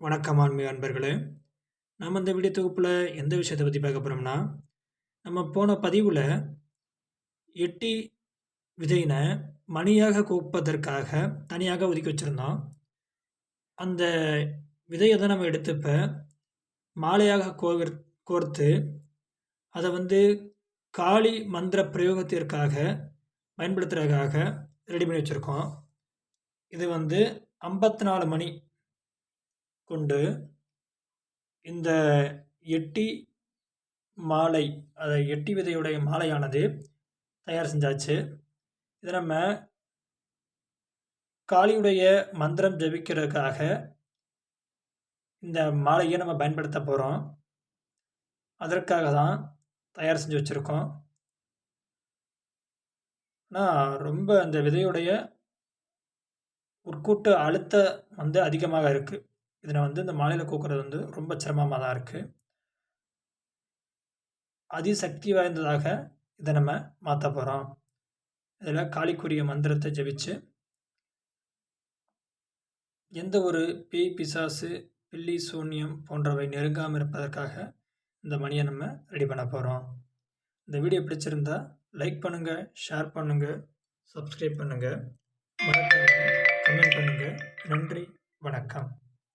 வணக்கம் ஆன்மீக அன்பர்களே. நம்ம இந்த வீடியோ தொகுப்பில் எந்த விஷயத்தை பற்றி பார்க்க போகிறோம்னா நம்ம போன பதிவில் எட்டி விதையினை மணியாக கோப்பதற்காக தனியாக ஒதுக்கி வச்சுருந்தோம். அந்த விதையை தான் நம்ம எடுத்துப்ப மாலையாக கோர் கோர்த்து அதை வந்து காளி மந்திர பிரயோகத்திற்காக பயன்படுத்துகிறதுக்காக ரெடி பண்ணி வச்சுருக்கோம். இது வந்து ஐம்பத்தி நாலு மணி கொண்டு இந்த எட்டி மாலை அதை எட்டி விதையுடைய மாலையானது தயார் செஞ்சாச்சு. இதை நம்ம காளியுடைய மந்திரம் ஜபிக்கிறதுக்காக இந்த மாலையை நம்ம பயன்படுத்த போகிறோம் அதற்காக தான் தயார் செஞ்சு வச்சுருக்கோம். ஆனால் ரொம்ப அந்த விதையுடைய உட்கூட்டு அழுத்தம் வந்து அதிகமாக இருக்குது இதில் வந்து இந்த மாலையில் கூக்குறது வந்து ரொம்ப சிரமமாக தான் இருக்குது அதிசக்தி வாய்ந்ததாக இதை நம்ம மாற்ற போகிறோம் இதில் காளிக்குரிய மந்திரத்தை ஜபிச்சு எந்த ஒரு பேய் பிசாசு பில்லி சூன்யம் போன்றவை நெருங்காமல் இருப்பதற்காக இந்த மணியை நம்ம ரெடி பண்ண போகிறோம் இந்த வீடியோ பிடிச்சிருந்தா லைக் பண்ணுங்கள் ஷேர் பண்ணுங்கள் சப்ஸ்கிரைப் பண்ணுங்கள் கமெண்ட் பண்ணுங்கள் நன்றி வணக்கம்.